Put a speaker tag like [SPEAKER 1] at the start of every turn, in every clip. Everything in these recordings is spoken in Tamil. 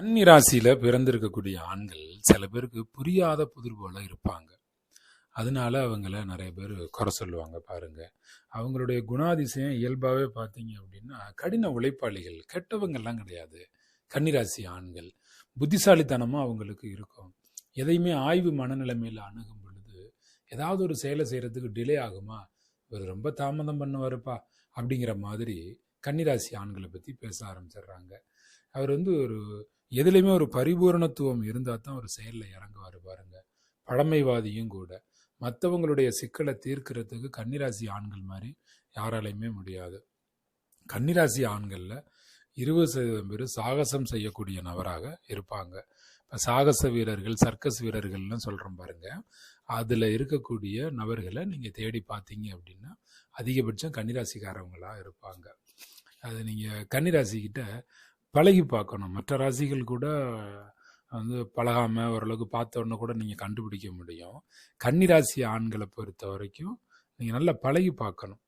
[SPEAKER 1] கன்னிராசியில் பிறந்திருக்கக்கூடிய ஆண்கள் சில பேருக்கு புரியாத புதிர் போல இருப்பாங்க. அதனால அவங்கள நிறைய பேர் குறை சொல்லுவாங்க பாருங்க. அவங்களுடைய குணாதிசயம் இயல்பாகவே பார்த்தீங்க அப்படின்னா கடின உழைப்பாளிகள் கெட்டவங்கள்லாம் கிடையாது. கன்னிராசி ஆண்கள். புத்திசாலித்தனமாக அவங்களுக்கு இருக்கும். எதையுமே ஆய்வு மனநிலைமையில் அணுகும் பொழுது ஏதாவது ஒரு செயலை செய்கிறதுக்கு டிலே ஆகுமா? இவர் ரொம்ப தாமதம் பண்ணுவாருப்பா அப்படிங்கிற மாதிரி கன்னிராசி ஆண்களை பற்றி பேச ஆரம்பிச்சிடுறாங்க. அவர் வந்து ஒரு எதுலேயுமே ஒரு பரிபூரணத்துவம் இருந்தால் தான் ஒரு செயலில் இறங்குவார் பாருங்க. பழமைவாதியும் கூட. மற்றவங்களுடைய சிக்கலை தீர்க்கிறதுக்கு கன்னிராசி ஆண்கள் மாதிரி யாராலையுமே முடியாது. கன்னிராசி ஆண்களில் இருபது சதவீதம் பேர் சாகசம் செய்யக்கூடிய நபராக இருப்பாங்க. இப்போ சாகச வீரர்கள் சர்க்கஸ் வீரர்கள்னு சொல்கிறோம் பாருங்கள் அதில் இருக்கக்கூடிய நபர்களை நீங்கள் தேடி பார்த்தீங்க அப்படின்னா அதிகபட்சம் கன்னிராசிக்காரவங்களாக இருப்பாங்க. அது நீங்கள் கன்னிராசிக்கிட்ட பழகி பார்க்கணும். மற்ற ராசிகள் கூட வந்து பழகாமல் ஓரளவுக்கு பார்த்த உடனே கூட நீங்கள் கண்டுபிடிக்க முடியும். கன்னிராசி ஆண்களை பொறுத்த வரைக்கும் நீங்கள் நல்லா பழகி பார்க்கணும்.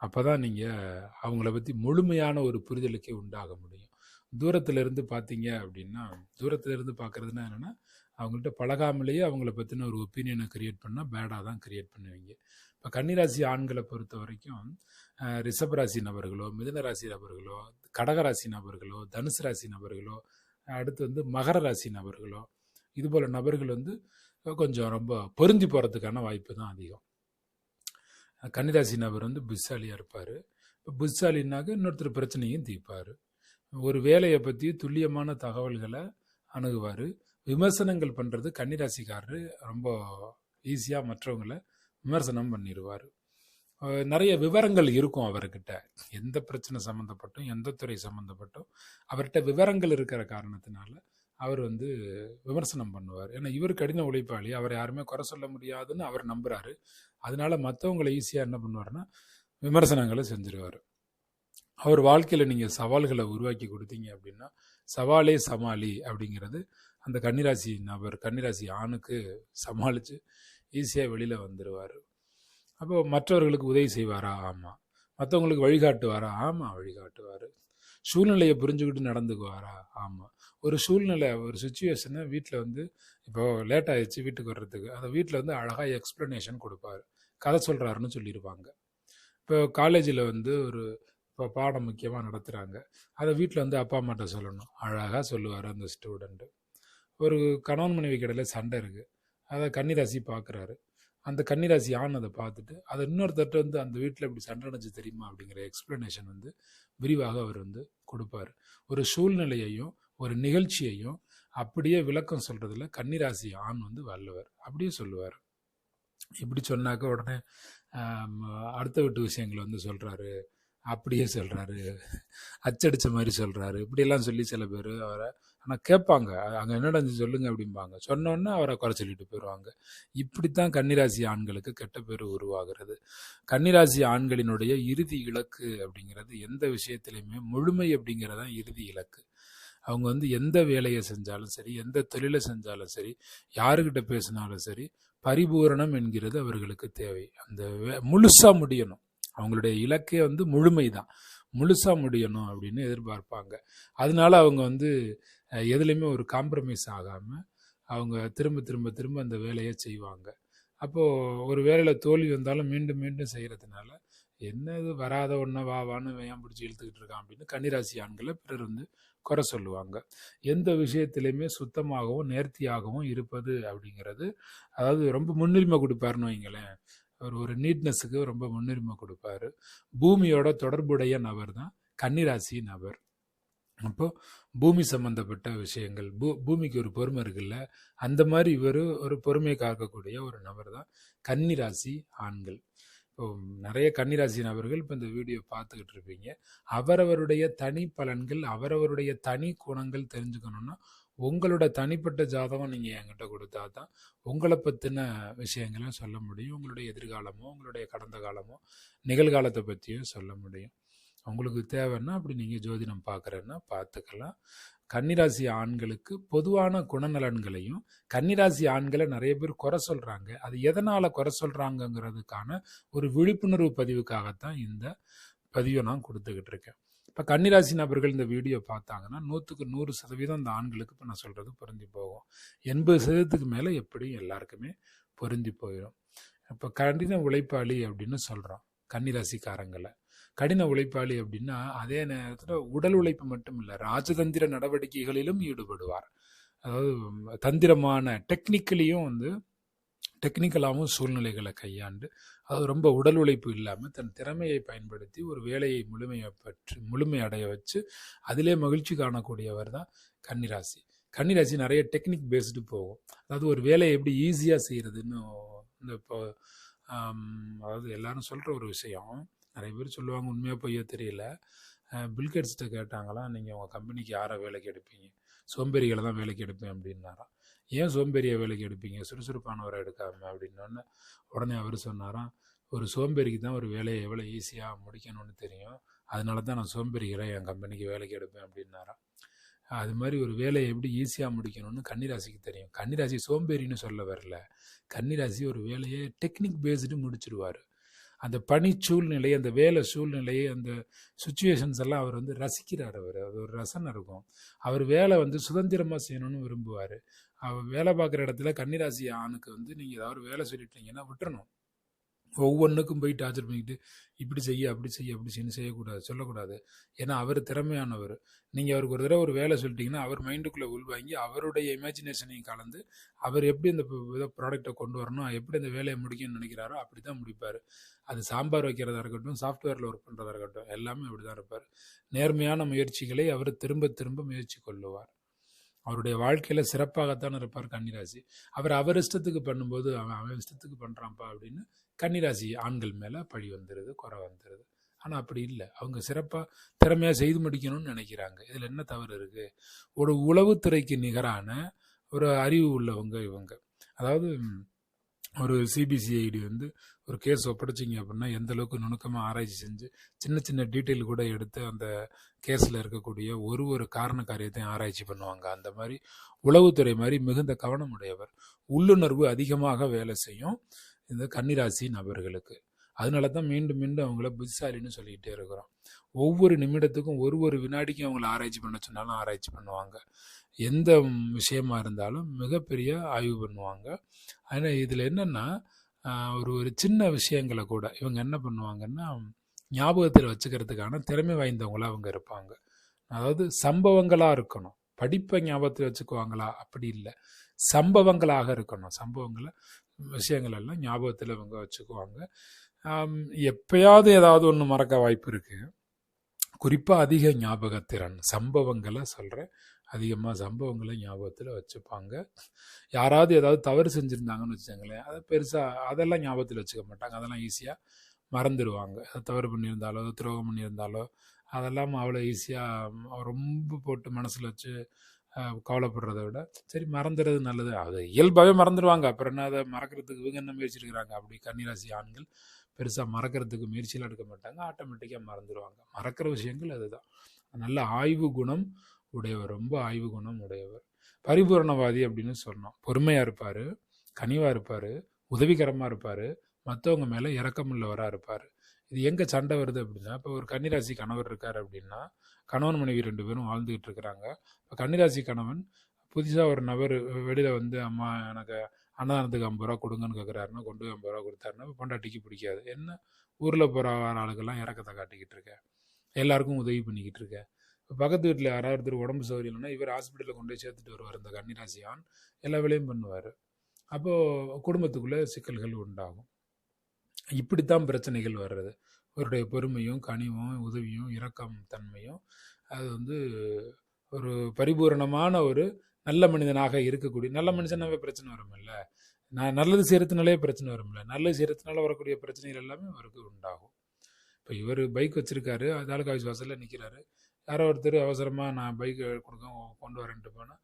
[SPEAKER 1] அப்போ தான் நீங்கள் அவங்கள பற்றி முழுமையான ஒரு புரிதலுக்கே உண்டாக முடியும். தூரத்துல இருந்து பார்த்தீங்க அப்படின்னா தூரத்துலேருந்து பார்க்குறதுனா என்னென்னா அவங்கள்ட்ட பழகாமலேயே அவங்கள பற்றின ஒரு ஒப்பீனியனை கிரியேட் பண்ணால் பேடாக தான் கிரியேட் பண்ணுவீங்க. இப்போ கன்னிராசி ஆண்களை பொறுத்த வரைக்கும் அஹ், ரிஷப ராசி நபர்களோ மிதன ராசி நபர்களோ கடகராசி நபர்களோ தனுசு ராசி நபர்களோ அடுத்து வந்து மகர ராசி நபர்களோ இதுபோல் நபர்கள் வந்து கொஞ்சம் ரொம்ப பொருந்தி போகிறதுக்கான வாய்ப்பு தான் அதிகம். கன்னிராசி நபர் வந்து புத்திசாலியாக இருப்பார். இப்போ புத்திசாலின்னாக்க இன்னொருத்தர் பிரச்சனையும் தீர்ப்பார். ஒரு வேலையை பற்றி துல்லியமான தகவல்களை அணுகுவார். விமர்சனங்கள் பண்ணுறது கன்னிராசிக்காரரு ரொம்ப ஈஸியாக மற்றவங்களை விமர்சனம் பண்ணிடுவார் நிறைய விவரங்கள் இருக்கும் அவர்கிட்ட. எந்த பிரச்சனை சம்மந்தப்பட்டும் எந்த துறை சம்மந்தப்பட்டும் அவர்கிட்ட விவரங்கள் இருக்கிற காரணத்தினால அவர் வந்து விமர்சனம் பண்ணுவார். ஏன்னா இவர் கடின உழைப்பாளி. அவர் யாருமே குறை சொல்ல முடியாதுன்னு அவர் நம்புகிறாரு அதனால மற்றவங்களை ஈஸியாக என்ன பண்ணுவார்னா விமர்சனங்களை செஞ்சிருவார். அவர் வாழ்க்கையில் நீங்கள் சவால்களை உருவாக்கி கொடுத்தீங்க அப்படின்னா சவாலே சமாளி அப்படிங்கிறது அந்த கன்னிராசி நபர் கன்னிராசி ஆணுக்கு சமாளித்து ஈஸியாக வெளியில் வந்துடுவார் அப்போ மற்றவர்களுக்கு உதவி செய்வாரா? ஆமாம் மற்றவங்களுக்கு வழிகாட்டுவாரா? ஆமாம் வழிகாட்டுவார். சூழ்நிலையை புரிஞ்சுக்கிட்டு நடந்துக்குவாரா? ஆமாம் ஒரு சூழ்நிலை ஒரு சுச்சுவேஷனை வீட்டில் வந்து இப்போ லேட் ஆயிடுச்சு வீட்டுக்கு வர்றதுக்கு. அதை வீட்டில் வந்து அழகாக எக்ஸ்ப்ளனேஷன் கொடுப்பாரு. கதை சொல்கிறாருன்னு சொல்லியிருப்பாங்க. இப்போ காலேஜில் வந்து ஒரு இப்போ பாடம் முக்கியமாக நடத்துகிறாங்க அதை வீட்டில் வந்து அப்பா அம்மாட்ட சொல்லணும். அழகாக சொல்லுவார் அந்த ஸ்டூடெண்ட்டு ஒரு கணவன் மனைவி கடையில் சண்டை இருக்குது அதை கன்னிராசி பார்க்குறாரு அந்த கன்னிராசி ஆண் அதை பார்த்துட்டு அதை இன்னொருத்தர்கிட்ட வந்து அந்த வீட்டில் இப்படி சண்டை அடைஞ்சு தெரியுமா அப்படிங்கிற எக்ஸ்ப்ளனேஷன் வந்து விரிவாக அவர் வந்து கொடுப்பார். ஒரு சூழ்நிலையையும் ஒரு நிகழ்ச்சியையும் அப்படியே விளக்கம் சொல்கிறதுல கன்னிராசி ஆண் வந்து வல்லவர் அப்படியே சொல்லுவார். இப்படி சொன்னாக்க உடனே அடுத்த வீட்டு விஷயங்களை வந்து சொல்கிறாரு அப்படியே சொல்கிறாரு அச்சடிச்ச மாதிரி சொல்கிறாரு இப்படியெல்லாம் சொல்லி சில பேர் அவரை ஆனால் கேட்பாங்க. அங்கே என்ன நடந்துச்சு சொல்லுங்க அப்படிம்பாங்க. சொன்னோன்னே அவரை குறை சொல்லிட்டு போயிடுவாங்க இப்படித்தான் கன்னிராசி ஆண்களுக்கு கெட்ட பேர் உருவாகிறது. கன்னிராசி ஆண்களினுடைய இறுதி இலக்கு அப்படிங்கிறது எந்த விஷயத்திலையுமே முழுமை அப்படிங்கிறதான் இறுதி இலக்கு. அவங்க வந்து எந்த வேலையை செஞ்சாலும் சரி எந்த தொழிலை செஞ்சாலும் சரி யாருக்கிட்ட பேசினாலும் சரி பரிபூரணம் என்கிறது அவர்களுக்கு தேவை. அந்த முழுசாக முடியணும். அவங்களுடைய இலக்கே வந்து முழுமை தான் முழுசாக முடியணும் அப்படின்னு எதிர்பார்ப்பாங்க. அதனால அவங்க வந்து எதுலேயுமே ஒரு காம்ப்ரமைஸ் ஆகாமல் அவங்க திரும்ப திரும்ப திரும்ப அந்த வேலையை செய்வாங்க. அப்போது ஒரு வேலையில் தோல்வி வந்தாலும் மீண்டும் மீண்டும் செய்கிறதுனால என்ன இது வராத ஒன்றை வா வான்னு வேன் பிடிச்சி இழுத்துக்கிட்டு இருக்கான் அப்படின்னு கன்னிராசி ஆண்களை பிறர் வந்து குறை சொல்லுவாங்க. எந்த விஷயத்திலையுமே சுத்தமாகவும் நேர்த்தியாகவும் இருப்பது அப்படிங்கிறது அதாவது ரொம்ப முன்னுரிமை கொடுப்பாருன்னு வைங்களேன். அவர் ஒரு நீட்னஸுக்கு ரொம்ப முன்னுரிமை கொடுப்பாரு. பூமியோட தொடர்புடைய நபர் தான் கன்னிராசி நபர். அப்போது பூமி சம்பந்தப்பட்ட விஷயங்கள் பூ பூமிக்கு ஒரு பொறுமை இருக்குல்ல அந்த மாதிரி இவர் ஒரு பொறுமையை காக்கக்கூடிய ஒரு நபர் தான் கன்னிராசி ஆண்கள். இப்போ நிறைய கன்னிராசி நபர்கள் இப்போ இந்த வீடியோ பார்த்துக்கிட்டு இருப்பீங்க. அவரவருடைய தனி பலன்கள் அவரவருடைய தனி குணங்கள் தெரிஞ்சுக்கணுன்னா உங்களோட தனிப்பட்ட ஜாதகம் நீங்கள் என்கிட்ட கொடுத்தா தான் உங்களை பற்றின விஷயங்களை சொல்ல முடியும். உங்களுடைய எதிர்காலமோ உங்களுடைய கடந்த காலமோ நிகழ்காலத்தை பற்றியும் சொல்ல முடியும். உங்களுக்கு தேவைன்னா அப்படி நீங்கள் ஜோதிடம் பார்க்குறேன்னா பார்த்துக்கலாம். கன்னிராசி ஆண்களுக்கு பொதுவான குணநலன்களையும் கன்னிராசி ஆண்களை நிறைய பேர் குறை சொல்கிறாங்க அது எதனால் குறை சொல்கிறாங்கங்கிறதுக்கான ஒரு விழிப்புணர்வு பதிவுக்காகத்தான் இந்த பதிவை நான் கொடுத்துக்கிட்டு இருக்கேன். இப்போ கன்னிராசி நபர்கள் இந்த வீடியோ பார்த்தாங்கன்னா நூற்றுக்கு நூறு சதவீதம் அந்த ஆண்களுக்கு இப்போ நான் சொல்கிறது பொருந்தி போகும். எண்பது சதவீதத்துக்கு மேலே எப்படியும் எல்லாருக்குமே பொருந்தி போயிடும் இப்போ கடின உழைப்பாளி அப்படின்னு சொல்கிறோம் கன்னிராசிக்காரங்களை. கடின உழைப்பாளி அப்படின்னா அதே நேரத்தில் உடல் உழைப்பு மட்டும் இல்லை ராஜதந்திர நடவடிக்கைகளிலும் ஈடுபடுவார். அதாவது தந்திரமான டெக்னிக்கலியும் வந்து டெக்னிக்கலாகவும் சூழ்நிலைகளை கையாண்டு அது ரொம்ப உடல் உழைப்பு இல்லாமல் தன் திறமையை பயன்படுத்தி ஒரு வேலையை முழுமையை பற்றி முழுமை அடைய வச்சு அதிலே மகிழ்ச்சி காணக்கூடியவர் தான் கன்னிராசி. கன்னிராசி நிறைய டெக்னிக் பேஸ்டு போகும். அதாவது ஒரு வேலையை எப்படி ஈஸியாக செய்கிறதுன்னு இந்த இப்போ அதாவது எல்லாரும் சொல்கிற ஒரு விஷயம். நிறைய பேர் சொல்லுவாங்க உண்மையாக பொய்யோ தெரியல. பில்கேட்ஸ்கிட்ட கேட்டாங்களாம் நீங்கள் உங்கள் கம்பெனிக்கு யாரை வேலைக்கு எடுப்பீங்க? சோம்பேறிகளை தான் வேலைக்கு எடுப்பேன் அப்படின்னாராம். ஏன் சோம்பேறியை வேலைக்கு எடுப்பீங்க? சுறுசுறுப்பானவரை எடுக்காமல் அப்படின்னோடனே உடனே அவர் சொன்னாராம் ஒரு சோம்பேறிக்கு தான் ஒரு வேலையை எவ்வளோ ஈஸியாக முடிக்கணும்னு தெரியும். அதனால தான் நான் சோம்பேறிகளை என் கம்பெனிக்கு வேலைக்கு எடுப்பேன் அப்படின்னாராம். அது மாதிரி ஒரு வேலையை எப்படி ஈஸியாக முடிக்கணும்னு கன்னிராசிக்கு தெரியும். கன்னிராசி சோம்பேறின்னு சொல்ல வரல. கன்னிராசி ஒரு வேலையை டெக்னிக் பேஸ்டு முடிச்சிடுவார். அந்த பணி சூழ்நிலை அந்த வேலை சூழ்நிலை அந்த சுச்சுவேஷன்ஸ் எல்லாம் அவர் வந்து ரசிக்கிறார் அவர். அது ஒரு ரசனை இருக்கும். அவர் வேலை வந்து சுதந்திரமாக செய்யணும்னு விரும்புவார். வேலை பார்க்குற இடத்துல கன்னிராசி ஆணுக்கு வந்து நீங்கள் ஏதாவது வேலை சொல்லிட்டீங்கன்னா விட்டுறணும். ஒவ்வொன்றுக்கும் போய் டார்ச்சர் பண்ணிக்கிட்டு இப்படி செய்ய அப்படி செய்ய அப்படி செய்யணும் செய்யக்கூடாது சொல்லக்கூடாது. ஏன்னா அவர் திறமையானவர். நீங்கள் அவருக்கு ஒரு தடவை ஒரு வேலை சொல்லிட்டீங்கன்னா அவர் மைண்டுக்குள்ளே உள்வாங்கி அவருடைய இமேஜினேஷனையும் கலந்து அவர் எப்படி இந்த ப்ராடக்டை கொண்டு வரணும் எப்படி அந்த வேலையை முடிக்கணும்னு நினைக்கிறாரோ அப்படி தான் முடிப்பார். அது சாம்பார் வைக்கிறதா இருக்கட்டும் சாஃப்ட்வேரில் ஒர்க் பண்ணுறதா இருக்கட்டும் எல்லாமே அப்படி தான் இருப்பார். நேர்மையான முயற்சிகளை அவர் திரும்ப திரும்ப முயற்சி கொள்ளுவார். அவருடைய வாழ்க்கையில் சிறப்பாகத்தான் இருப்பார் கன்னிராசி. அவர் அவர் இஷ்டத்துக்கு பண்ணும்போது அவன் அவன் இஷ்டத்துக்கு பண்ணுறான்ப்பா அப்படின்னு கன்னிராசி ஆண்கள் மேலே பழி வந்துடுது குறை வந்துடுது ஆனால் அப்படி இல்லை. அவங்க சிறப்பாக திறமையாக செய்து முடிக்கணும்னு நினைக்கிறாங்க. இதில் என்ன தவறு இருக்குது ஒரு உளவுத்துறைக்கு நிகரான ஒரு அறிவு உள்ளவங்க இவங்க. அதாவது ஒரு சிபிசிஐடி வந்து ஒரு கேஸ் ஒப்படைச்சிங்க அப்படின்னா எந்த அளவுக்கு நுணுக்கமாக ஆராய்ச்சி செஞ்சு சின்ன சின்ன டீட்டெயில் கூட எடுத்து அந்த கேஸில் இருக்கக்கூடிய ஒரு ஒரு காரண காரியத்தையும் ஆராய்ச்சி பண்ணுவாங்க. அந்த மாதிரி உளவுத்துறை மாதிரி மிகுந்த கவனம் உடையவர் உள்ளுணர்வு அதிகமாக வேலை செய்யும் இந்த கன்னிராசி நபர்களுக்கு. அதனால தான் மீண்டும் மீண்டும் அவங்கள புத்திசாலின்னு சொல்லிக்கிட்டே இருக்கிறோம். ஒவ்வொரு நிமிடத்துக்கும் ஒரு ஒரு வினாடிக்கும் அவங்கள ஆராய்ச்சி பண்ண சொன்னாலும் ஆராய்ச்சி பண்ணுவாங்க. எந்த விஷயமா இருந்தாலும் மிகப்பெரிய ஆய்வு பண்ணுவாங்க. ஆனால் இதில் என்னென்னா ஒரு ஒரு சின்ன விஷயங்களை கூட இவங்க என்ன பண்ணுவாங்கன்னா ஞாபகத்தில் வச்சுக்கிறதுக்கான திறமை வாய்ந்தவங்களாக அவங்க இருப்பாங்க. அதாவது சம்பவங்களாக இருக்கணும். படிப்பை ஞாபகத்தில் வச்சுக்குவாங்களா? அப்படி இல்லை. சம்பவங்களாக இருக்கணும். சம்பவங்களை விஷயங்கள் எல்லாம் ஞாபகத்தில் இவங்க வச்சுக்குவாங்க. எப்பயாவது ஏதாவது ஒன்று மறக்க வாய்ப்பு இருக்குது குறிப்பாக அதிக ஞாபகத்திறன் சம்பவங்களை சொல்கிறேன் அதிகமாக சம்பவங்களை ஞாபகத்தில் வச்சுப்பாங்க. யாராவது ஏதாவது தவறு செஞ்சுருந்தாங்கன்னு வச்சுக்கோங்களேன் அதை பெருசாக அதெல்லாம் ஞாபகத்தில் வச்சுக்க மாட்டாங்க. அதெல்லாம் ஈஸியாக மறந்துடுவாங்க. தவறு பண்ணியிருந்தாலோ துரோகம் பண்ணியிருந்தாலோ அதெல்லாம் அவ்வளோ ஈஸியாக ரொம்ப போட்டு மனசில் வச்சு கவலைப்படுறத விட சரி மறந்துடுறது நல்லது. அது இயல்பாகவே மறந்துடுவாங்க. அப்புறம் என்ன அதை மறக்கிறதுக்கு இவங்க என்ன முயற்சி அப்படி கன்னிராசி ஆண்கள் பெருசாக மறக்கிறதுக்கு முயற்சியில் எடுக்க மாட்டாங்க. ஆட்டோமேட்டிக்காக மறந்துடுவாங்க மறக்கிற விஷயங்கள் அதுதான். நல்ல ஆய்வு குணம் உடையவர் ரொம்ப ஆய்வு குணம் உடையவர். பரிபூரணவாதி அப்படின்னு சொன்னோம். பொறுமையாக இருப்பார் கனிவாக இருப்பார் உதவிகரமாக இருப்பார் மற்றவங்க மேலே இறக்கமுள்ளவராக இருப்பார். இது எங்கே சண்டை வருது அப்படின்னா இப்போ ஒரு கன்னிராசி கணவர் இருக்கார் அப்படின்னா கணவன் மனைவி ரெண்டு பேரும் வாழ்ந்துக்கிட்டு இருக்கிறாங்க. இப்போ கன்னிராசி கணவன் புதுசாக ஒரு நபர் வெளியில் வந்து அம்மா எனக்கு அன்னதானத்துக்கு ஐம்பது ரூபா கொடுங்கன்னு கேட்குறாருன்னா கொண்டு போய் ஐம்பது ரூபா கொடுத்தாருன்னா பொண்டாட்டிக்கு பிடிக்காது. என்ன? ஊரில் போகிற வர ஆளுக்கெல்லாம் இறக்கத்தை காட்டிக்கிட்டு இருக்க. எல்லாருக்கும் உதவி பண்ணிக்கிட்டு இருக்க. இப்போ பக்கத்து வீட்டில் யாராவது ஒருத்தர் உடம்பு சௌகரியம் இல்லைன்னா இவர் ஹாஸ்பிட்டலில் கொண்டு போய் சேர்த்துட்டு வருவார் இந்த கன்னிராசி ஆண். எல்லா வேலையும் பண்ணுவார். அப்போது குடும்பத்துக்குள்ளே சிக்கல்கள் உண்டாகும். இப்படித்தான் பிரச்சனைகள் வர்றது. அவருடைய பொறுமையும் கனிவும் உதவியும் இரக்கம் தன்மையும் அது வந்து ஒரு பரிபூரணமான ஒரு நல்ல மனிதனாக இருக்கக்கூடிய நல்ல மனுஷனாவே பிரச்சனை வரும்ல. நான் நல்லது செய்யறதுனாலே பிரச்சனை வரும்ல. நல்லது செய்யறதுனால வரக்கூடிய பிரச்சனைகள் எல்லாமே அவருக்கு உண்டாகும். இப்போ இவர் பைக் வச்சிருக்காரு. தாலுகா ஆஃபீஸ் வாசலில் நிற்கிறாரு யாரோ ஒருத்தர் அவசரமாக நான் பைக் கொடுக்க கொண்டு வரேன்ட்டு போனால்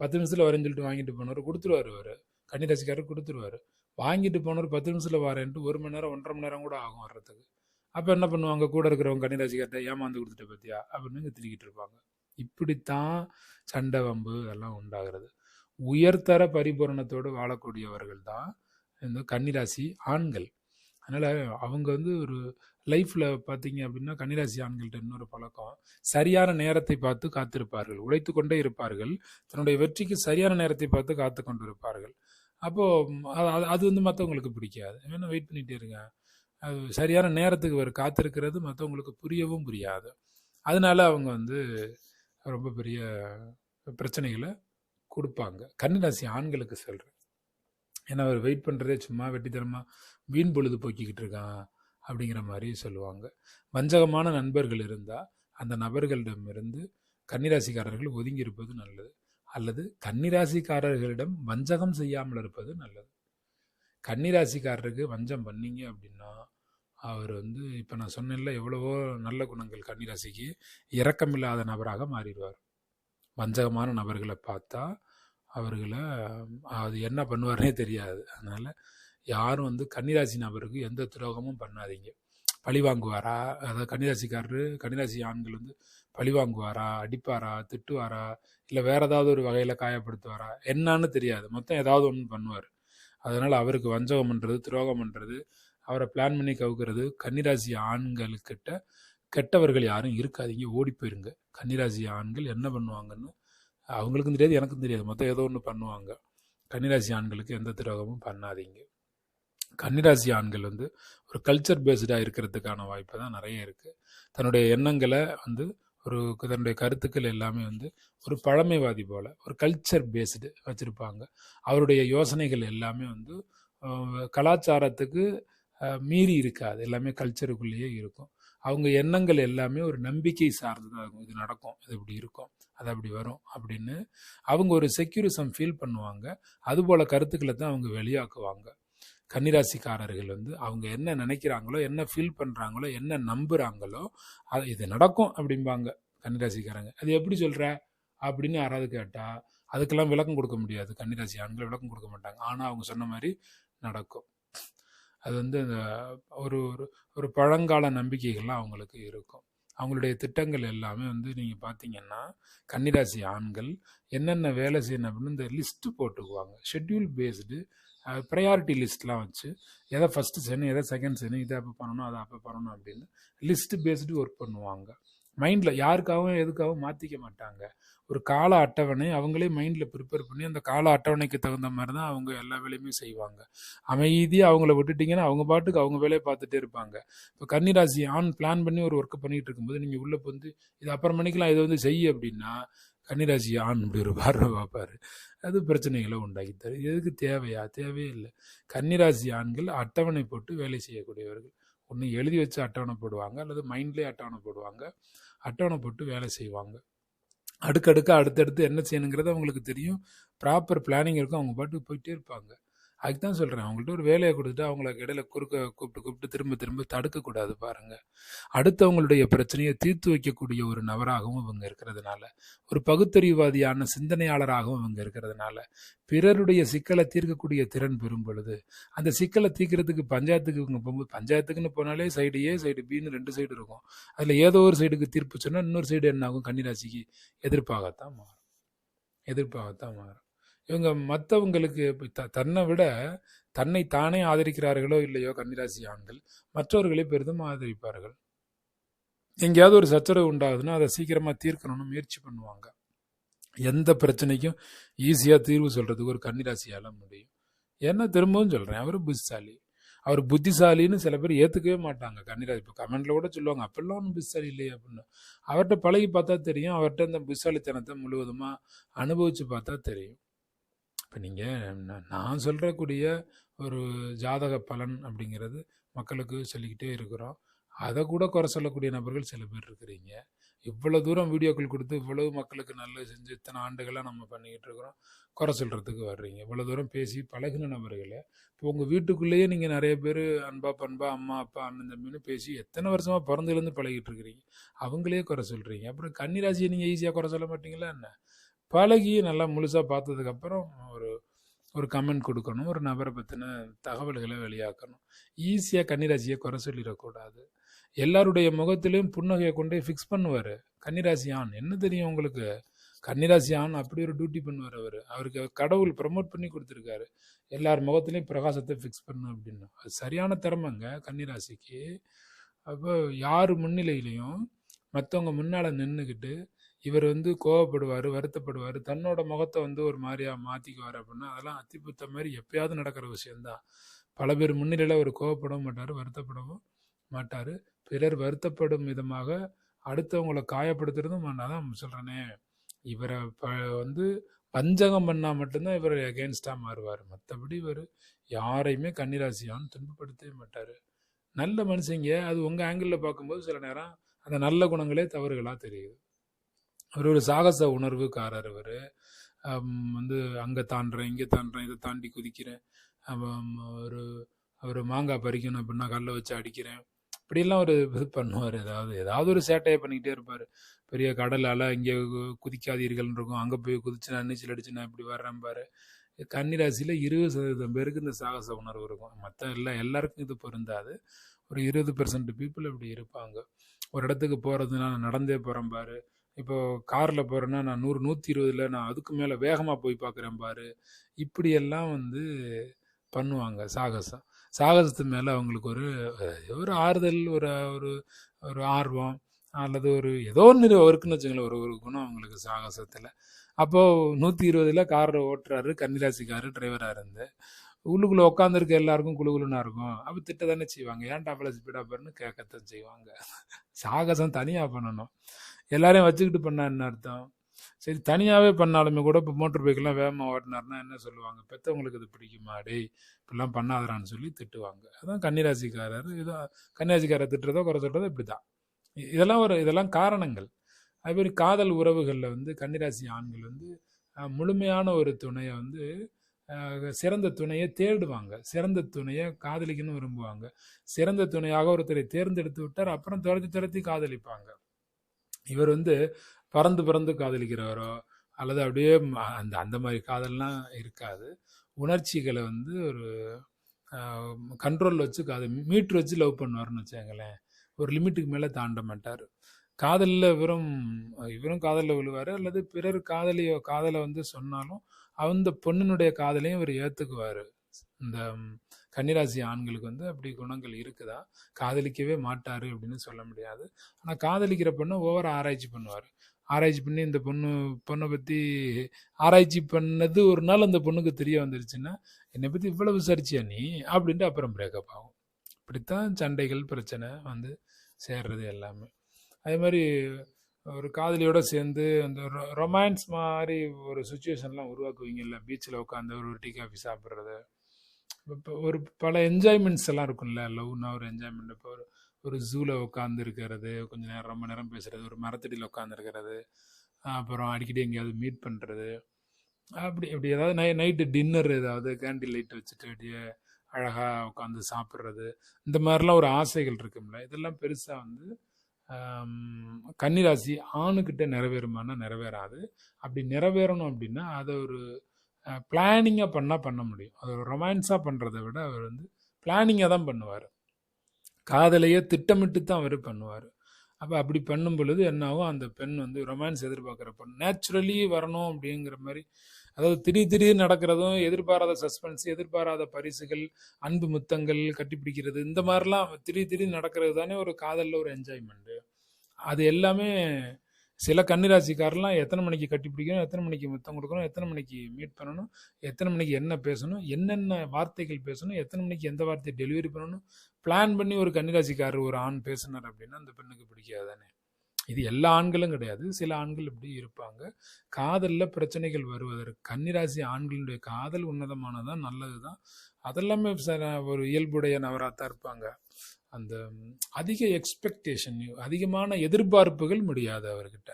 [SPEAKER 1] பத்து நிமிஷத்தில் வரேன்னு சொல்லிட்டு வாங்கிட்டு போனவர் கொடுத்துருவார் அவர் கன்னிராசிக்காரர் கொடுத்துருவாரு. வாங்கிட்டு போனவர் பத்து நிமிஷத்தில் வரேன்ட்டு ஒரு மணி நேரம் ஒன்றரை மணி நேரம் கூட ஆகும் வர்றதுக்கு. அப்போ என்ன பண்ணுவாங்க? கூட இருக்கிறவங்க கன்னிராசிக்கார்ட்ட ஏமாந்து கொடுத்துட்ட பார்த்தியா அப்படின்னு திருக்கிட்டு இருப்பாங்க. இப்படித்தான் சண்டை வம்பு இதெல்லாம் உண்டாகிறது. உயர்தர பரிபூரணத்தோடு வாழக்கூடியவர்கள் தான் இந்த கன்னிராசி ஆண்கள். அதனால் அவங்க வந்து ஒரு லைஃப்பில் பார்த்தீங்க அப்படின்னா கன்னிராசி ஆண்கள்கிட்ட இன்னொரு பழக்கம் சரியான நேரத்தை பார்த்து காத்திருப்பார்கள். உழைத்து கொண்டே இருப்பார்கள். தன்னுடைய வெற்றிக்கு சரியான நேரத்தை பார்த்து காத்து கொண்டு இருப்பார்கள் அப்போது அது வந்து மற்றவங்களுக்கு பிடிக்காது. வேணும் வெயிட் பண்ணிகிட்டே இருங்க. அது சரியான நேரத்துக்கு வர காத்திருக்கிறது மற்றவங்களுக்கு புரியவும் புரியாது. அதனால அவங்க வந்து ரொம்ப பெரிய பிரச்சனைகளை கொடுப்பாங்க. கன்னிராசி ஆண்களுக்கு சொல்கிறேன் ஏன்னா அவர் வெயிட் பண்ணுறதே சும்மா வெட்டித்தனமாக வீண் பொழுது போக்கிக்கிட்டு இருக்கான் அப்படிங்கிற மாதிரி சொல்லுவாங்க. வஞ்சகமான நண்பர்கள் இருந்தால் அந்த நபர்களிடமிருந்து கன்னிராசிக்காரர்கள் ஒதுங்கி இருப்பது நல்லது. அல்லது கன்னிராசிக்காரர்களிடம் வஞ்சகம் செய்யாமல் இருப்பது நல்லது. கன்னிராசிக்காரருக்கு வஞ்சம் பண்ணீங்க அப்படின்னா அவர் வந்து இப்போ நான் சொன்னேன்ல எவ்வளவோ நல்ல குணங்கள் கன்னிராசிக்கு இரக்கமில்லாத நபராக மாறிடுவார். வஞ்சகமான நபர்களை பார்த்தா அவர்களை அது என்ன பண்ணுவார்னே தெரியாது. அதனால் யாரும் வந்து கன்னிராசி நபருக்கு எந்த துரோகமும் பண்ணாதீங்க. பழி வாங்குவாரா? அதாவது கன்னிராசிக்காரரு கன்னிராசி ஆண்கள் வந்து பழி வாங்குவாரா? அடிப்பாரா? திட்டுவாரா? இல்லை வேற ஏதாவது ஒரு வகையில் காயப்படுத்துவாரா? என்னன்னு தெரியாது. மொத்தம் ஏதாவது ஒன்று பண்ணுவார். அதனால் அவருக்கு வஞ்சகம் பண்ணுறது துரோகம் பண்ணுறது அவரை பிளான் பண்ணி கவுக்கிறது கன்னிராசி ஆண்களுக்கிட்ட கெட்டவர்கள் யாரும் இருக்காதீங்க ஓடி போயிருங்க. கன்னிராசி ஆண்கள் என்ன பண்ணுவாங்கன்னு அவங்களுக்கும் தெரியாது எனக்கும் தெரியாது. மொத்தம் ஏதோ ஒன்று பண்ணுவாங்க. கன்னிராசி ஆண்களுக்கு எந்த துரோகமும் பண்ணாதீங்க. கன்னிராசி ஆண்கள் வந்து ஒரு கல்ச்சர் பேஸ்டாக இருக்கிறதுக்கான வாய்ப்பு தான் நிறைய இருக்குது தன்னுடைய எண்ணங்களை வந்து ஒரு தன்னுடைய கருத்துக்கள் எல்லாமே வந்து ஒரு பழமைவாதி போல் ஒரு கல்ச்சர் பேஸ்டு வச்சுருப்பாங்க. அவருடைய யோசனைகள் எல்லாமே வந்து கலாச்சாரத்துக்கு மீறி இருக்காது. எல்லாமே கல்ச்சருக்குள்ளேயே இருக்கும். அவங்க எண்ணங்கள் எல்லாமே ஒரு நம்பிக்கை சார்ந்ததாக இருக்கும். இது நடக்கும். இது இப்படி இருக்கும். அது அப்படி வரும் அப்படின்னு அவங்க ஒரு செக்யூரிசம் ஃபீல் பண்ணுவாங்க. அதுபோல் கருத்துக்களை தான் அவங்க வெளியாக்குவாங்க. கன்னிராசிக்காரர்கள் வந்து அவங்க என்ன நினைக்கிறாங்களோ என்ன ஃபீல் பண்ணுறாங்களோ என்ன நம்புகிறாங்களோ அது இது நடக்கும் அப்படிம்பாங்க கன்னிராசிக்காரங்க. அது எப்படி சொல்கிற அப்படின்னு யாராவது கேட்டால் அதுக்கெல்லாம் விளக்கம் கொடுக்க முடியாது. கன்னிராசி ஆண்கள் விளக்கம் கொடுக்க மாட்டாங்க. ஆனால் அவங்க சொன்ன மாதிரி நடக்கும். அது வந்து அந்த ஒரு ஒரு ஒரு பழங்கால நம்பிக்கைகள்லாம் அவங்களுக்கு இருக்கும். அவங்களுடைய திட்டங்கள் எல்லாமே வந்து நீங்கள் பார்த்தீங்கன்னா கன்னிராசி ஆண்கள் என்னென்ன வேலை செய்யணும் அப்படின்னு இந்த லிஸ்ட்டு போட்டுக்குவாங்க. ஷெட்யூல் பேஸ்டு ப்ரையாரிட்டி லிஸ்ட்லாம் வச்சு எதை ஃபஸ்ட்டு செய்யணும் எதை செகண்ட் செய்யணும் இதை அப்போ பண்ணணும் அதை அப்போ பண்ணணும் அப்படின்னு லிஸ்ட்டு பேஸ்டு ஒர்க் பண்ணுவாங்க. மைண்டில் யாருக்காகவும் எதுக்காகவும் மாற்றிக்க மாட்டாங்க. ஒரு கால அட்டவணை அவங்களே மைண்டில் ப்ரிப்பேர் பண்ணி அந்த கால அட்டவணைக்கு தகுந்த மாதிரி தான் அவங்க எல்லா வேலையுமே செய்வாங்க. அமைதியாக அவங்கள விட்டுட்டிங்கன்னா அவங்க பாட்டுக்கு அவங்க வேலையை பார்த்துட்டே இருப்பாங்க. இப்போ கன்னிராசி ஆன் பிளான் பண்ணி ஒரு ஒர்க்கு பண்ணிகிட்டு இருக்கும்போது நீங்கள் உள்ளே வந்து இது அப்புறம் மணிக்கெலாம் இதை வந்து செய்ய அப்படின்னா கன்னிராசி ஆண் இப்படி ஒரு பார்வை பார்ப்பார். அது பிரச்சனைகளை உண்டாக்கி தரும் எதுக்கு தேவையா? தேவையே இல்லை. கன்னிராசி ஆண்கள் அட்டவணை போட்டு வேலை செய்யக்கூடியவர்கள். ஒன்று எழுதி வச்சு அட்டவணை போடுவாங்க அல்லது மைண்ட்லேயே அட்டவணை போடுவாங்க. அட்டவணை போட்டு வேலை செய்வாங்க. அடுக்கடுக்க அடுத்தடுத்து என்ன செய்யணுங்கிறது அவங்களுக்கு தெரியும். ப்ராப்பர் பிளானிங் இருக்கும். அவங்க பாட்டுக்கு போயிட்டே இருப்பாங்க. அதுக்கு தான் சொல்கிறேன் அவங்கள்ட்ட ஒரு வேலையை கொடுத்துட்டு அவங்கள இடையில குறுக்க கூப்பிட்டு கூப்பிட்டு திரும்ப திரும்ப தடுக்கக்கூடாது பாருங்கள் அடுத்தவங்களுடைய பிரச்சனையை தீர்த்து வைக்கக்கூடிய ஒரு நபராகவும் இவங்க இருக்கிறதுனால ஒரு பகுத்தறிவாதியான சிந்தனையாளராகவும் இவங்க இருக்கிறதுனால பிறருடைய சிக்கலை தீர்க்கக்கூடிய திறன் பெறும் பொழுது அந்த சிக்கலை தீர்க்கறதுக்கு பஞ்சாயத்துக்கு இவங்க போகும்போது பஞ்சாயத்துக்குன்னு போனாலே சைடு ஏ சைடு பின்னு ரெண்டு சைடு இருக்கும். அதில் ஏதோ ஒரு சைடுக்கு தீர்ப்பு சொன்னால் இன்னொரு சைடு என்ன ஆகும்? கன்னிராசிக்கு எதிர்ப்பாகத்தான் மாறும். எதிர்ப்பாகத்தான் மாறும். இவங்க மற்றவங்களுக்கு த தன்னை விட தன்னை தானே ஆதரிக்கிறார்களோ இல்லையோ கன்னிராசி ஆண்கள் மற்றவர்களை பெரிதும் ஆதரிப்பார்கள். எங்கேயாவது ஒரு சச்சரவு உண்டாகுதுன்னா அதை சீக்கிரமாக தீர்க்கணும்னு முயற்சி பண்ணுவாங்க. எந்த பிரச்சனைக்கும் ஈஸியாக தீர்வு சொல்கிறதுக்கு ஒரு கன்னிராசியால் முடியும். என்ன திரும்பவும் சொல்கிறேன் அவர் புத்திசாலி. அவர் புத்திசாலின்னு சில பேர் ஏற்றுக்கவே மாட்டாங்க கன்னிராசி. இப்போ கமெண்ட்டில் கூட சொல்லுவாங்க அப்பெல்லாம் ஒன்றும் புத்திசாலி இல்லையே அப்படின்னு. அவர்கிட்ட பழகி பார்த்தா தெரியும் அவர்கிட்ட இந்த புத்திசாலித்தனத்தை முழுவதுமாக அனுபவித்து பார்த்தா தெரியும். இப்போ நீங்கள் நான் சொல்கிறக்கூடிய ஒரு ஜாதக பலன் அப்படிங்கிறது மக்களுக்கு சொல்லிக்கிட்டே இருக்கிறோம். அதை கூட குறை சொல்லக்கூடிய நபர்கள் சில பேர் இருக்கிறீங்க. இவ்வளோ தூரம் வீடியோக்கள் கொடுத்து இவ்வளவு மக்களுக்கு நல்லது செஞ்சு இத்தனை ஆண்டுகளாக நம்ம பண்ணிக்கிட்டு இருக்கிறோம். குறை சொல்கிறதுக்கு வர்றீங்க. இவ்வளோ தூரம் பேசி பழகின நபர்களை இப்போ உங்கள் வீட்டுக்குள்ளேயே நீங்கள் நிறைய பேர் அன்பா பண்பா அம்மா அப்பா அண்ணன் தம்பின்னு பேசி எத்தனை வருஷமாக பிறந்ததுலேருந்து பழகிட்டு இருக்கிறீங்க? அவங்களே குறை சொல்கிறீங்க அப்புறம் கன்னிராசியை நீங்கள் ஈஸியாக குறை சொல்ல மாட்டீங்களா என்ன? பழகி நல்லா முழுசாக பார்த்ததுக்கப்புறம் ஒரு ஒரு கமெண்ட் கொடுக்கணும். ஒரு நபரை பற்றின தகவல்களை வெளியாக்கணும். ஈஸியாக கன்னிராசியை குறை சொல்லிடக்கூடாது. எல்லாருடைய முகத்திலையும் புன்னகையை கொண்டே ஃபிக்ஸ் பண்ணுவார். கன்னிராசி ஆண் என்ன தெரியும் உங்களுக்கு? கன்னிராசி ஆண் அப்படி ஒரு டியூட்டி பண்ணுவார் அவர். அவருக்கு கடவுள் ப்ரமோட் பண்ணி கொடுத்துருக்காரு. எல்லார் முகத்துலையும் பிரகாசத்தை ஃபிக்ஸ் பண்ணும் அப்படின்னு. அது சரியான திறமைங்க கன்னிராசிக்கு. அப்போ யார் முன்னிலையிலையும் மற்றவங்க முன்னால் நின்றுக்கிட்டு இவர் வந்து கோவப்படுவார் வருத்தப்படுவார். தன்னோட முகத்தை வந்து ஒரு மாதிரியாக மாற்றிக்குவார் அப்படின்னா அதெல்லாம் அத்திப்புத்த மாதிரி எப்பயாவது நடக்கிற விஷயந்தான் பல பேர் முன்னிலையில் அவர் கோவப்படவும் மாட்டார் வருத்தப்படவும் மாட்டார். பிறர் வருத்தப்படும் விதமாக அடுத்தவங்களை காயப்படுத்துறதும் தான் சொல்கிறேனே இவரை ப வந்து வஞ்சகம் பண்ணால் மட்டும்தான் இவர் அகேன்ஸ்டாக மாறுவார். மற்றபடி இவர் யாரையுமே கன்னிராசியான்னு துன்பப்படுத்தவே மாட்டார். நல்ல மனுஷங்க. அது உங்கள் ஆங்கிளில் பார்க்கும்போது சில நேரம் அந்த நல்ல குணங்களே தவறுகளாக தெரியுது. அவர் ஒரு சாகச உணர்வுக்காரர் அவர். வந்து அங்கே தாண்டுறேன் இங்கே தாண்டுறேன் இதை தாண்டி குதிக்கிறேன். ஒரு ஒரு மாங்காய் பறிக்கணும் அப்படின்னா கல்லை வச்சு அடிக்கிறேன். இப்படியெல்லாம் ஒரு இது பண்ணுவார். ஏதாவது ஏதாவது ஒரு சேட்டையை பண்ணிக்கிட்டே இருப்பார். பெரிய கடலால் இங்கே குதிக்காதீர்கள்னு இருக்கும் அங்கே போய் குதிச்சு நான் நீச்சல் அடிச்சு நான் இப்படி வர்றேன் பாரு. கன்னிராசியில் இருபது சதவீதம் பேருக்கு இந்த சாகச உணர்வு இருக்கும். மற்ற எல்லா எல்லாருக்கும் இது பொருந்தாது. ஒரு இருபது பெர்சன்ட் பீப்புள் இப்படி இருப்பாங்க. ஒரு இடத்துக்கு போகிறதுனால நடந்தே போகிறேன் பாரு. இப்போ காரில் போகிறேன்னா நான் நூறு நூற்றி இருபதில் நான் அதுக்கு மேலே வேகமாக போய் பார்க்குறேன் பாரு. இப்படியெல்லாம் வந்து பண்ணுவாங்க சாகசம். சாகசத்து மேலே அவங்களுக்கு ஒரு ஒரு ஆறுதல் ஒரு ஒரு ஒரு ஆர்வம் அல்லது ஒரு ஏதோ ஒன்று இருக்குன்னு வச்சுங்களேன் ஒரு ஒரு குணம் அவங்களுக்கு சாகசத்தில். அப்போது நூற்றி இருபதில் காரை ஓட்டுறாரு கன்னிராசிக்காரு டிரைவராக இருந்து. உள்ளுக்குள்ளே உட்காந்துருக்க எல்லாருக்கும் குழுகுலுன்னா இருக்கும். அப்போ திட்ட தானே செய்வாங்க. ஏன்டா அவ்வளோ ஸ்பீடாக போறேன்னு கேட்கத்தான் செய்வாங்க. சாகசம் தனியாக பண்ணணும். எல்லாரையும் வச்சுக்கிட்டு பண்ணா என்ன அர்த்தம். சரி தனியாகவே பண்ணாலுமே கூட இப்போ மோட்டர் பைக்கெல்லாம் வேகமாக ஓட்டினாருன்னா என்ன சொல்லுவாங்க? பெற்றவங்களுக்கு இது பிடிக்குமா? இப்படிலாம் பண்ணாதரான்னு சொல்லி திட்டுவாங்க. அதான் கன்னிராசிக்காரர். இதான் கன்னிராசிக்காரர் திட்டுறதோ குறை சொல்கிறதோ இப்படி தான் இதெல்லாம் ஒரு இதெல்லாம் காரணங்கள். அதுமாரி காதல் உறவுகளில் வந்து கன்னிராசி ஆண்கள் வந்து முழுமையான ஒரு துணையை வந்து சிறந்த துணையை தேடுவாங்க. சிறந்த துணையை காதலிக்கணும்னு விரும்புவாங்க. சிறந்த துணையாக ஒருத்தரை தேர்ந்தெடுத்து விட்டார் அப்புறம் துரத்தி துரத்தி காதலிப்பாங்க. இவர் வந்து பறந்து பறந்து காதலிக்கிறவரோ அல்லது அப்படியே அந்த அந்த மாதிரி காதல்லாம் இருக்காது. உணர்ச்சிகளை வந்து ஒரு கண்ட்ரோல் வச்சு காதல் மீட்ரு வச்சு லவ் பண்ணுவார்னு வச்சாங்களேன் ஒரு லிமிட்டுக்கு மேலே தாண்ட மாட்டார். காதலில் இவரும் இவரும் காதலில் விழுவார் அல்லது பிறர் காதலியோ காதலை வந்து சொன்னாலும் அந்த பொண்ணினுடைய காதலையும் இவர் ஏற்றுக்குவார் இந்த கன்னிராசி ஆண்களுக்கு வந்து அப்படி குணங்கள் இருக்குதா? காதலிக்கவே மாட்டார் அப்படின்னு சொல்ல முடியாது. ஆனால் காதலிக்கிற பொண்ணு ஓவர் ஆராய்ச்சி பண்ணுவார். ஆராய்ச்சி பண்ணி இந்த பொண்ணு பொண்ணை பற்றி ஆராய்ச்சி பண்ணது ஒரு நாள் அந்த பொண்ணுக்கு தெரிய வந்துருச்சுன்னா என்னை பற்றி இவ்வளோ விசாரிச்சியா நீ? அப்படின்ட்டு அப்புறம் பிரேக்கப் ஆகும். இப்படித்தான் சண்டைகள் பிரச்சனை வந்து சேர்றது எல்லாமே. அதே மாதிரி ஒரு காதலியோட சேர்ந்து அந்த ரொமான்ஸ் மாதிரி ஒரு சுச்சுவேஷன்லாம் உருவாக்குவீங்கல்ல பீச்சில் உட்காந்து ஒரு டீ காஃபி சாப்பிட்றது ஒரு பல என்ஜாய்மெண்ட்ஸ் எல்லாம் இருக்கும்ல லவ்னா ஒரு என்ஜாய்மெண்ட் இப்போ ஒரு ஒரு ஜூவில் உட்காந்து இருக்கிறது கொஞ்சம் நேரம் ரொம்ப நேரம் பேசுகிறது ஒரு மரத்தடியில் உட்காந்துருக்கிறது அப்புறம் அடிக்கடி எங்கேயாவது மீட் பண்ணுறது அப்படி இப்படி ஏதாவது நை நைட்டு டின்னர் ஏதாவது கேண்டில் லைட் வச்சுட்டு அப்படியே அழகாக உட்காந்து சாப்பிட்றது. இந்த மாதிரிலாம் ஒரு ஆசைகள் இருக்கும்ல. இதெல்லாம் பெருசாக வந்து கன்னிராசி ஆணுக்கிட்ட நிறைவேறுமானா நிறைவேறாது. அப்படி நிறைவேறணும் அப்படின்னா அதை ஒரு பிளானிங்காக பண்ணால் பண்ண முடியும். அது ரொமான்ஸாக பண்ணுறதை விட அவர் வந்து பிளானிங்காக தான் பண்ணுவார். காதலையே திட்டமிட்டு தான் அவர் பண்ணுவார். அப்போ அப்படி பண்ணும் பொழுது என்னாகும் அந்த பெண் வந்து ரொமான்ஸ் எதிர்பார்க்குற பெண் நேச்சுரலி வரணும் அப்படிங்கிற மாதிரி அதாவது திடீர் திடீர் நடக்கிறதும் எதிர்பாராத சஸ்பென்ஸ் எதிர்பாராத பரிசுகள் அன்பு முத்தங்கள் கட்டிப்பிடிக்கிறது இந்த மாதிரிலாம் திடீர் திடீர் நடக்கிறது தானே ஒரு காதலில் ஒரு என்ஜாய்மெண்ட்டு அது எல்லாமே சில கன்னிராசிக்காரெல்லாம் எத்தனை மணிக்கு கட்டி பிடிக்கணும் எத்தனை மணிக்கு முத்தம் கொடுக்கணும் எத்தனை மணிக்கு மீட் பண்ணணும் எத்தனை மணிக்கு என்ன பேசணும் என்னென்ன வார்த்தைகள் பேசணும் எத்தனை மணிக்கு எந்த வார்த்தையை டெலிவரி பண்ணணும் பிளான் பண்ணி ஒரு கன்னிராசிக்காரர் ஒரு ஆண் பேசினார் அப்படின்னா அந்த பெண்ணுக்கு பிடிக்காது தானே இது எல்லா ஆண்களும் கிடையாது. சில ஆண்கள் இப்படி இருப்பாங்க. காதலில் பிரச்சனைகள் வருவதற்கு கன்னிராசி ஆண்களுடைய காதல் உன்னதமானதான் நல்லது தான் அதெல்லாமே ஒரு இயல்புடைய நவராத்தான் இருப்பாங்க. அந்த அதிக எக்ஸ்பெக்டேஷன் அதிகமான எதிர்பார்ப்புகள் முடியாது அவர்கிட்ட.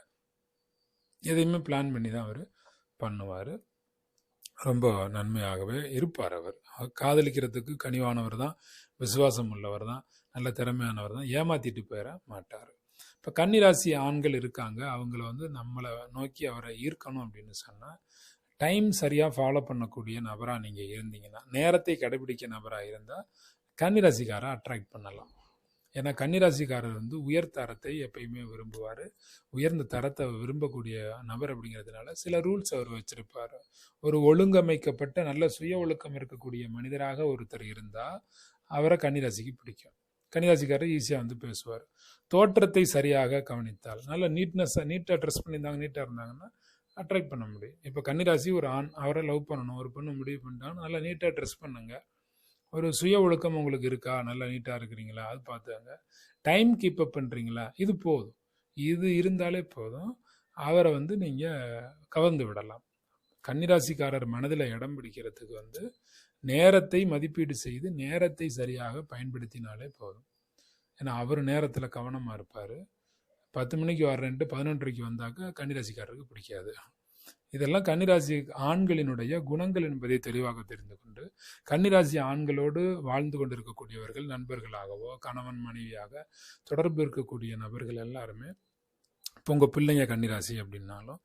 [SPEAKER 1] எதையுமே பிளான் பண்ணி தான் அவர் பண்ணுவார். ரொம்ப நன்மையாகவே இருப்பார் அவர். காதலிக்கிறதுக்கு கனிவானவர் தான் விசுவாசம் உள்ளவர் தான் நல்ல திறமையானவர் தான். ஏமாத்திட்டு போயிட மாட்டார். இப்போ கன்னிராசி ஆண்கள் இருக்காங்க. அவங்கள வந்து நம்மளை நோக்கி அவரை ஈர்க்கணும் அப்படின்னு சொன்னால் டைம் சரியாக ஃபாலோ பண்ணக்கூடிய நபராக நீங்கள் இருந்தீங்கன்னா நேரத்தை கடைபிடிக்க நபராக இருந்தால் கன்னிராசிக்காரை அட்ராக்ட் பண்ணலாம். ஏன்னா கன்னிராசிக்காரர் வந்து உயர் தரத்தை எப்பயுமே விரும்புவார். உயர்ந்த தரத்தை விரும்பக்கூடிய நபர் அப்படிங்கிறதுனால சில ரூல்ஸ் அவர் வச்சிருப்பார். ஒரு ஒழுங்கமைக்கப்பட்ட நல்ல சுய ஒழுக்கம் இருக்கக்கூடிய மனிதராக ஒருத்தர் இருந்தால் அவரை கன்னிராசிக்கு பிடிக்கும். கன்னிராசிக்காரர் ஈஸியாக வந்து பேசுவார். தோற்றத்தை சரியாக கவனித்தால் நல்ல நீட்னஸ்ஸாக நீட்டாக ட்ரெஸ் பண்ணியிருந்தாங்க நீட்டாக இருந்தாங்கன்னா அட்ராக்ட் பண்ண முடியும். இப்போ கன்னிராசி ஒரு ஆண் அவரை லவ் பண்ணணும். ஒரு பொண்ணு முடிவு பண்ணிட்டாங்க நல்லா நீட்டாக ட்ரெஸ் பண்ணுங்கள் ஒரு சுய ஒழுக்கம் உங்களுக்கு இருக்கா? நல்லா நீட்டாக இருக்கிறீங்களா? அது பார்த்தாங்க. டைம் கீப் அப் பண்ணுறீங்களா இது போதும். இது இருந்தாலே போதும். அவரை வந்து நீங்கள் கவர்ந்து விடலாம். கன்னிராசிக்காரர் மனதில் இடம் பிடிக்கிறதுக்கு வந்து நேரத்தை மதிப்பீடு செய்து நேரத்தை சரியாக பயன்படுத்தினாலே போதும். ஏன்னா அவர் நேரத்தில் கவனமாக இருப்பார். பத்து மணிக்கு வர்றேன்ட்டு பதினொன்றரைக்கு வந்தாக்க கன்னிராசிக்காரருக்கு பிடிக்காது. இதெல்லாம் கன்னிராசி ஆண்களினுடைய குணங்கள் என்பதை தெளிவாக தெரிந்து கொண்டு கன்னிராசி ஆண்களோடு வாழ்ந்து கொண்டிருக்கக்கூடியவர்கள் நண்பர்களாகவோ கணவன் மனைவியாக தொடர்பு இருக்கக்கூடிய நபர்கள் எல்லாருமே இப்போ உங்கள் பிள்ளைங்க கன்னிராசி அப்படின்னாலும்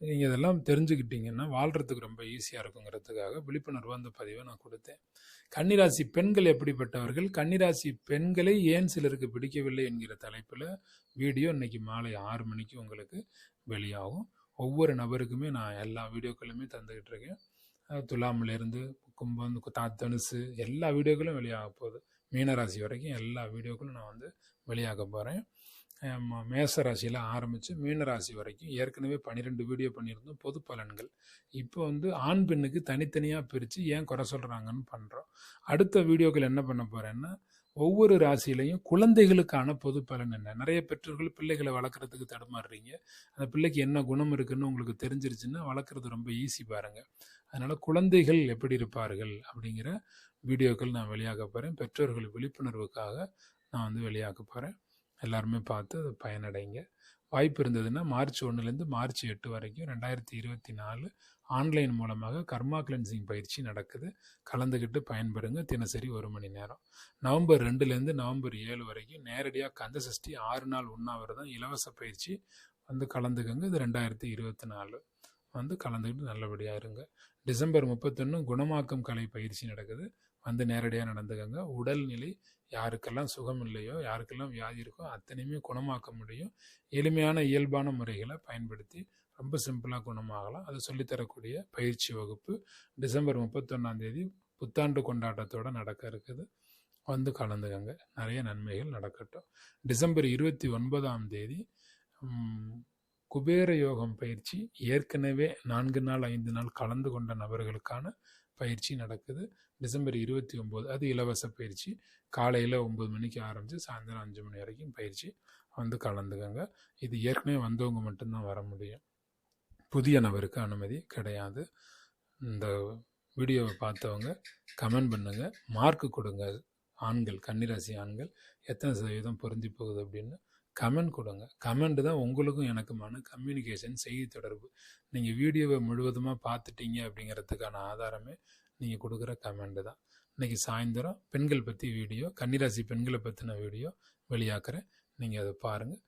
[SPEAKER 1] நீங்கள் இதெல்லாம் தெரிஞ்சுக்கிட்டீங்கன்னா வாழ்கிறதுக்கு ரொம்ப ஈஸியாக இருக்குங்கிறதுக்காக விழிப்புணர்வு அந்த பதிவை நான் கொடுத்தேன். கன்னிராசி பெண்கள் எப்படிப்பட்டவர்கள்? கன்னிராசி பெண்களை ஏன் சிலருக்கு பிடிக்கவில்லை என்கிற தலைப்பில் வீடியோ இன்னைக்கு மாலை ஆறு மணிக்கு உங்களுக்கு வெளியாகும். ஒவ்வொரு நபருக்குமே நான் எல்லா வீடியோக்களுமே தந்துக்கிட்டு இருக்கேன் துலாமிலேருந்து கும்பம் தா- தனுசு எல்லா வீடியோக்களும் வெளியாக போகுது. மீனராசி வரைக்கும் எல்லா வீடியோக்களும் நான் வந்து வெளியாக போகிறேன் மேச ராசியில் ஆரம்பித்து மீனராசி வரைக்கும் ஏற்கனவே பன்னிரெண்டு வீடியோ பண்ணியிருந்தோம். பொது பலன்கள். இப்போ வந்து ஆண் பெண்ணுக்கு தனித்தனியாக பிரித்து ஏன் குறை சொல்கிறாங்கன்னு பண்ணுறோம் அடுத்த வீடியோக்கள் என்ன பண்ண போகிறேன்னா ஒவ்வொரு ராசியிலையும் குழந்தைகளுக்கான பொது பலன் என்ன? நிறைய பெற்றோர்கள் பிள்ளைகளை வளர்க்குறதுக்கு தடுமாறுறீங்க. அந்த பிள்ளைக்கு என்ன குணம் இருக்குன்னு உங்களுக்கு தெரிஞ்சிருச்சுன்னா வளர்க்குறது ரொம்ப ஈஸி பாருங்கள் அதனால் குழந்தைகள் எப்படி இருப்பார்கள் அப்படிங்கிற வீடியோக்கள் நான் வெளியாக போகிறேன் பெற்றோர்கள் விழிப்புணர்வுக்காக நான் வந்து வெளியாக போகிறேன் எல்லாருமே பார்த்து அது பயனடைங்க. வாய்ப்பு இருந்ததுன்னா மார்ச் ஒன்றுலேருந்து மார்ச் எட்டு வரைக்கும் ரெண்டாயிரத்தி இருபத்தி நாலு ஆன்லைன் மூலமாக கர்மா கிளென்சிங் பயிற்சி நடக்குது. கலந்துக்கிட்டு பயன்பெறுங்க. தினசரி ஒரு மணி நேரம். நவம்பர் ரெண்டுலேருந்து நவம்பர் ஏழு வரைக்கும் நேரடியாக கந்த சஷ்டி ஆறு நாள் உண்ணாவிரதம் இலவச பயிற்சி வந்து கலந்துக்கங்க. இது ரெண்டாயிரத்தி இருபத்தி நாலு வந்து கலந்துக்கிட்டு நல்லபடியாக இருங்க. டிசம்பர் முப்பத்தொன்று குணமாக்கும் கலை பயிற்சி நடக்குது. வந்து நேரடியாக நடந்துக்கங்க. உடல்நிலை யாருக்கெல்லாம் சுகம் இல்லையோ யாருக்கெல்லாம் வியாதி இருக்கோ அத்தனையுமே குணமாக்க முடியும். எளிமையான இயல்பான முறைகளை பயன்படுத்தி ரொம்ப சிம்பிளாக குணமாகலாம். அது சொல்லித்தரக்கூடிய பயிற்சி வகுப்பு டிசம்பர் முப்பத்தொன்னாந்தேதி புத்தாண்டு கொண்டாட்டத்தோடு நடக்க இருக்குது. வந்து கலந்துக்கங்க. நிறைய நன்மைகள் நடக்கட்டும். டிசம்பர் இருபத்தி ஒன்பதாம் தேதி குபேர யோகம் பயிற்சி ஏற்கனவே நான்கு நாள் ஐந்து நாள் கலந்து கொண்ட நபர்களுக்கான பயிற்சி நடக்குது. டிசம்பர் இருபத்தி ஒம்பது அது இலவச பயிற்சி. காலையில் ஒம்பது மணிக்கு ஆரம்பித்து சாயந்தரம் அஞ்சு மணி வரைக்கும் பயிற்சி வந்து கலந்துக்கங்க. இது ஏற்கனவே வந்தவங்க மட்டும்தான் வர முடியும். புதிய நபருக்கு அனுமதி கிடையாது. இந்த வீடியோவை பார்த்தவங்க கமெண்ட் பண்ணுங்க. மார்க் கொடுங்க. ஆண்கள் கன்னிராசி ஆண்கள் எத்தனை சதவீதம் பொருந்தி போகுது அப்படின்னு கமெண்ட் கொடுங்க. கமெண்ட் தான் உங்களுக்கும் எனக்குமான கம்யூனிகேஷன் செய்தி தொடர்பு. நீங்கள் வீடியோவை முழுவதுமாக பார்த்துட்டீங்க அப்படிங்கிறதுக்கான ஆதாரமே நீங்கள் கொடுக்குற கமெண்ட் தான். இன்னைக்கு சாயந்தரம் பெண்கள் பற்றி வீடியோ கன்னிராசி பெண்களை பற்றின வீடியோ வெளியாக்குறேன். நீங்கள் அதை பாருங்கள்